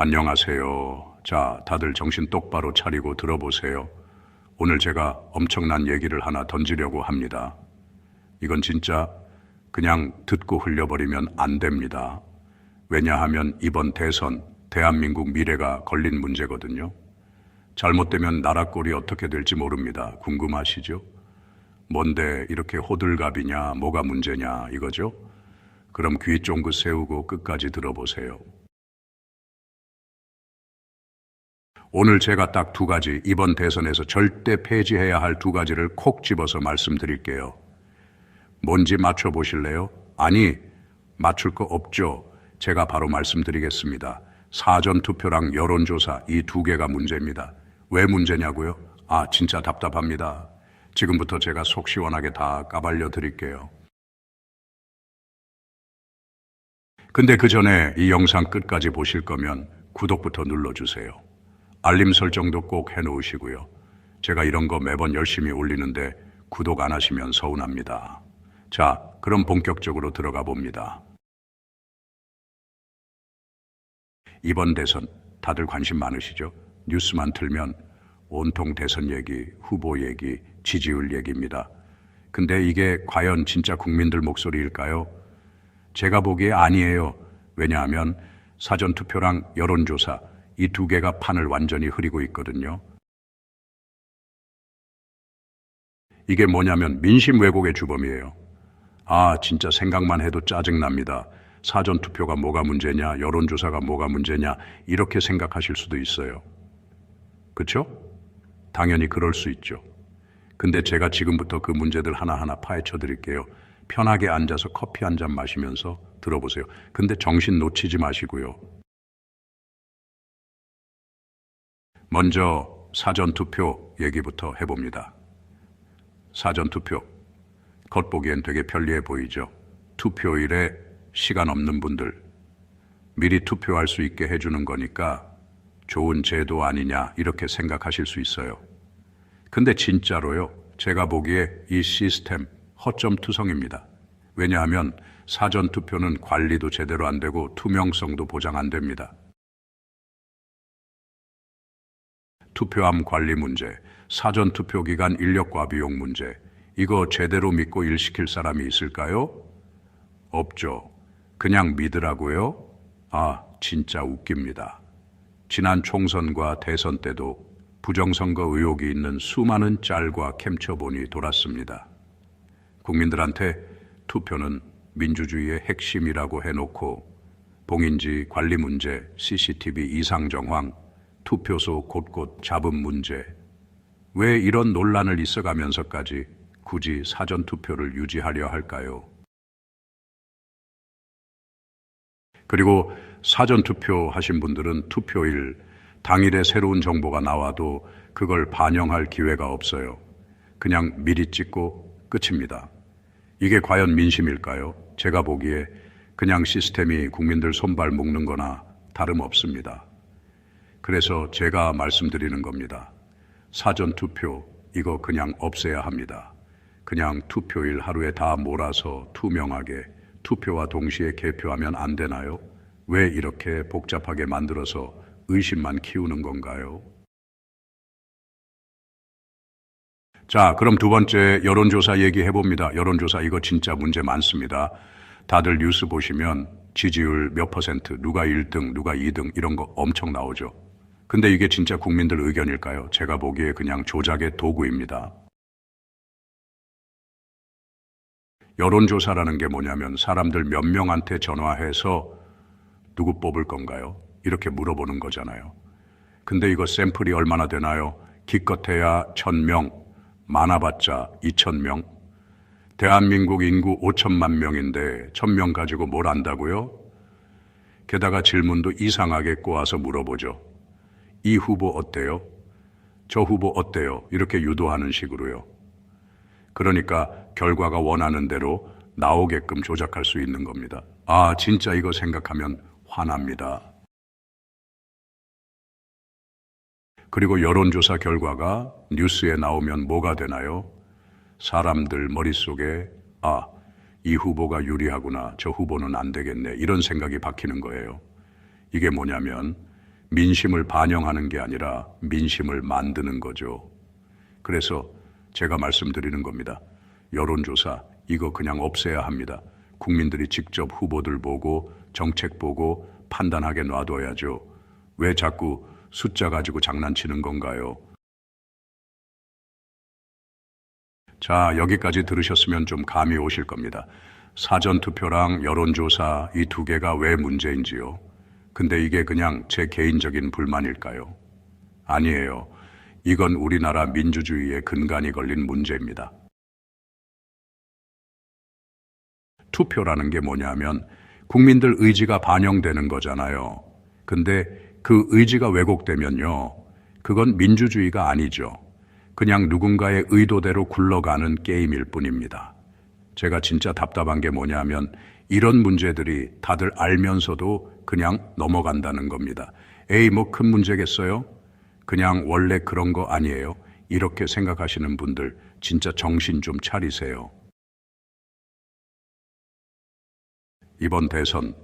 안녕하세요. 자, 다들 정신 똑바로 차리고 들어보세요. 오늘 제가 엄청난 얘기를 하나 던지려고 합니다. 이건 진짜 그냥 듣고 흘려버리면 안 됩니다. 왜냐하면 이번 대선, 대한민국 미래가 걸린 문제거든요. 잘못되면 나라 꼴이 어떻게 될지 모릅니다. 궁금하시죠? 뭔데 이렇게 호들갑이냐, 뭐가 문제냐, 이거죠? 그럼 귀 쫑긋 세우고 끝까지 들어보세요. 오늘 제가 딱 두 가지, 이번 대선에서 절대 폐지해야 할 두 가지를 콕 집어서 말씀드릴게요. 뭔지 맞춰보실래요? 아니, 맞출 거 없죠. 제가 바로 말씀드리겠습니다. 사전투표랑 여론조사 이 두 개가 문제입니다. 왜 문제냐고요? 아, 진짜 답답합니다. 지금부터 제가 속 시원하게 다 까발려 드릴게요. 근데 그 전에 이 영상 끝까지 보실 거면 구독부터 눌러주세요. 알림 설정도 꼭 해놓으시고요. 제가 이런 거 매번 열심히 올리는데 구독 안 하시면 서운합니다. 자, 그럼 본격적으로 들어가 봅니다. 이번 대선 다들 관심 많으시죠? 뉴스만 틀면 온통 대선 얘기, 후보 얘기, 지지율 얘기입니다. 근데 이게 과연 진짜 국민들 목소리일까요? 제가 보기에 아니에요. 왜냐하면 사전투표랑 여론조사 이 두 개가 판을 완전히 흐리고 있거든요. 이게 뭐냐면 민심 왜곡의 주범이에요. 아, 진짜 생각만 해도 짜증납니다. 사전투표가 뭐가 문제냐, 여론조사가 뭐가 문제냐, 이렇게 생각하실 수도 있어요. 그쵸? 당연히 그럴 수 있죠. 근데 제가 지금부터 그 문제들 하나하나 파헤쳐 드릴게요. 편하게 앉아서 커피 한 잔 마시면서 들어보세요. 근데 정신 놓치지 마시고요. 먼저 사전투표 얘기부터 해봅니다. 사전투표. 겉보기엔 되게 편리해 보이죠. 투표일에 시간 없는 분들 미리 투표할 수 있게 해주는 거니까 좋은 제도 아니냐 이렇게 생각하실 수 있어요. 근데 진짜로요. 제가 보기에 이 시스템 허점 투성입니다. 왜냐하면 사전투표는 관리도 제대로 안 되고 투명성도 보장 안 됩니다. 투표함 관리 문제, 사전 투표 기간 인력과 비용 문제, 이거 제대로 믿고 일시킬 사람이 있을까요? 없죠. 그냥 믿으라고요? 아, 진짜 웃깁니다. 지난 총선과 대선 때도 부정선거 의혹이 있는 수많은 짤과 캠처본이 돌았습니다. 국민들한테 투표는 민주주의의 핵심이라고 해놓고 봉인지 관리 문제, CCTV 이상 정황, 투표소 곳곳 잡음 문제, 왜 이런 논란을 있어가면서까지 굳이 사전투표를 유지하려 할까요? 그리고 사전투표 하신 분들은 투표일 당일에 새로운 정보가 나와도 그걸 반영할 기회가 없어요. 그냥 미리 찍고 끝입니다. 이게 과연 민심일까요? 제가 보기에 그냥 시스템이 국민들 손발 묶는 거나 다름없습니다. 그래서 제가 말씀드리는 겁니다. 사전 투표 이거 그냥 없애야 합니다. 그냥 투표일 하루에 다 몰아서 투명하게 투표와 동시에 개표하면 안 되나요? 왜 이렇게 복잡하게 만들어서 의심만 키우는 건가요? 자, 그럼 두 번째 여론조사 얘기해 봅니다. 여론조사 이거 진짜 문제 많습니다. 다들 뉴스 보시면 지지율 몇 퍼센트, 누가 1등, 누가 2등 이런 거 엄청 나오죠. 근데 이게 진짜 국민들 의견일까요? 제가 보기에 그냥 조작의 도구입니다. 여론조사라는 게 뭐냐면 사람들 몇 명한테 전화해서 누구 뽑을 건가요? 이렇게 물어보는 거잖아요. 근데 이거 샘플이 얼마나 되나요? 기껏해야 천명 많아봤자 이천명 대한민국 인구 5천만 명인데 천명 가지고 뭘 안다고요? 게다가 질문도 이상하게 꼬아서 물어보죠. 이 후보 어때요? 저 후보 어때요? 이렇게 유도하는 식으로요. 그러니까 결과가 원하는 대로 나오게끔 조작할 수 있는 겁니다. 아, 진짜 이거 생각하면 화납니다. 그리고 여론조사 결과가 뉴스에 나오면 뭐가 되나요? 사람들 머릿속에, 아, 이 후보가 유리하구나, 저 후보는 안 되겠네, 이런 생각이 박히는 거예요. 이게 뭐냐면, 민심을 반영하는 게 아니라 민심을 만드는 거죠. 그래서 제가 말씀드리는 겁니다. 여론조사, 이거 그냥 없애야 합니다. 국민들이 직접 후보들 보고 정책 보고 판단하게 놔둬야죠. 왜 자꾸 숫자 가지고 장난치는 건가요? 자, 여기까지 들으셨으면 좀 감이 오실 겁니다. 사전투표랑 여론조사 이 두 개가 왜 문제인지요? 근데 이게 그냥 제 개인적인 불만일까요? 아니에요. 이건 우리나라 민주주의의 근간이 걸린 문제입니다. 투표라는 게 뭐냐면 국민들 의지가 반영되는 거잖아요. 근데 그 의지가 왜곡되면요. 그건 민주주의가 아니죠. 그냥 누군가의 의도대로 굴러가는 게임일 뿐입니다. 제가 진짜 답답한 게 뭐냐면 이런 문제들이 다들 알면서도 그냥 넘어간다는 겁니다. 에이, 뭐 큰 문제겠어요? 그냥 원래 그런 거 아니에요. 이렇게 생각하시는 분들 진짜 정신 좀 차리세요. 이번 대선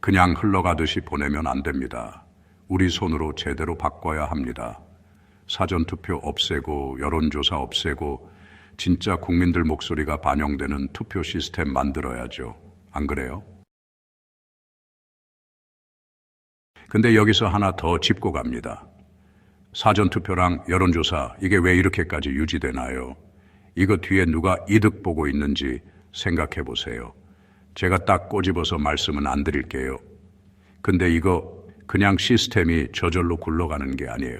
그냥 흘러가듯이 보내면 안 됩니다. 우리 손으로 제대로 바꿔야 합니다. 사전투표 없애고 여론조사 없애고 진짜 국민들 목소리가 반영되는 투표 시스템 만들어야죠. 안 그래요? 근데 여기서 하나 더 짚고 갑니다. 사전투표랑 여론조사 이게 왜 이렇게까지 유지되나요? 이거 뒤에 누가 이득 보고 있는지 생각해 보세요. 제가 딱 꼬집어서 말씀은 안 드릴게요. 근데 이거 그냥 시스템이 저절로 굴러가는 게 아니에요.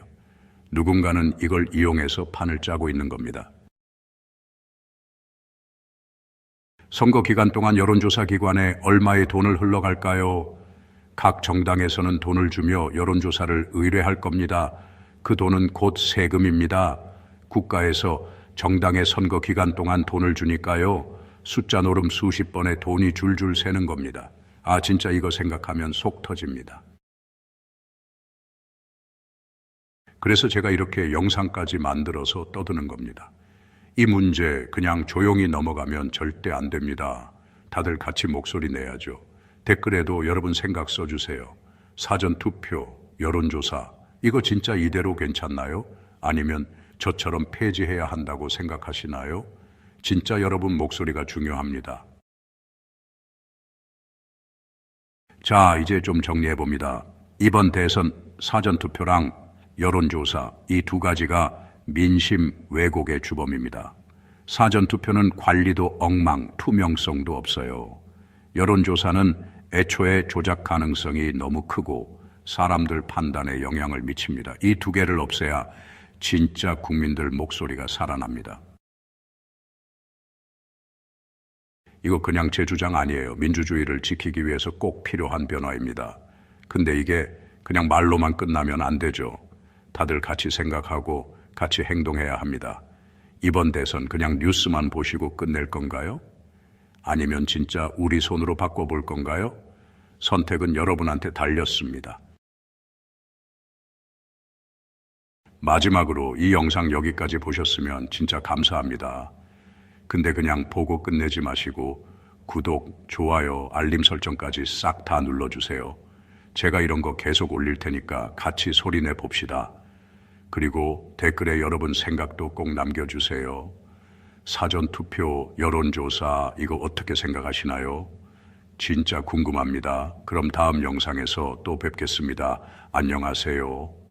누군가는 이걸 이용해서 판을 짜고 있는 겁니다. 선거 기간 동안 여론조사 기관에 얼마의 돈을 흘러갈까요? 각 정당에서는 돈을 주며 여론조사를 의뢰할 겁니다. 그 돈은 곧 세금입니다. 국가에서 정당의 선거 기간 동안 돈을 주니까요. 숫자 노름 수십 번에 돈이 줄줄 새는 겁니다. 아, 진짜 이거 생각하면 속 터집니다. 그래서 제가 이렇게 영상까지 만들어서 떠드는 겁니다. 이 문제 그냥 조용히 넘어가면 절대 안 됩니다. 다들 같이 목소리 내야죠. 댓글에도 여러분 생각 써주세요. 사전 투표, 여론조사, 이거 진짜 이대로 괜찮나요? 아니면 저처럼 폐지해야 한다고 생각하시나요? 진짜 여러분 목소리가 중요합니다. 자, 이제 좀 정리해 봅니다. 이번 대선 사전투표랑 여론조사 이 두 가지가 민심 왜곡의 주범입니다. 사전투표는 관리도 엉망, 투명성도 없어요. 여론조사는 애초에 조작 가능성이 너무 크고 사람들 판단에 영향을 미칩니다. 이 두 개를 없애야 진짜 국민들 목소리가 살아납니다. 이거 그냥 제 주장 아니에요. 민주주의를 지키기 위해서 꼭 필요한 변화입니다. 근데 이게 그냥 말로만 끝나면 안 되죠. 다들 같이 생각하고 같이 행동해야 합니다. 이번 대선 그냥 뉴스만 보시고 끝낼 건가요? 아니면 진짜 우리 손으로 바꿔볼 건가요? 선택은 여러분한테 달렸습니다. 마지막으로 이 영상 여기까지 보셨으면 진짜 감사합니다. 근데 그냥 보고 끝내지 마시고 구독, 좋아요, 알림 설정까지 싹 다 눌러주세요. 제가 이런 거 계속 올릴 테니까 같이 소리내 봅시다. 그리고 댓글에 여러분 생각도 꼭 남겨주세요. 사전 투표, 여론조사, 이거 어떻게 생각하시나요? 진짜 궁금합니다. 그럼 다음 영상에서 또 뵙겠습니다. 안녕하세요.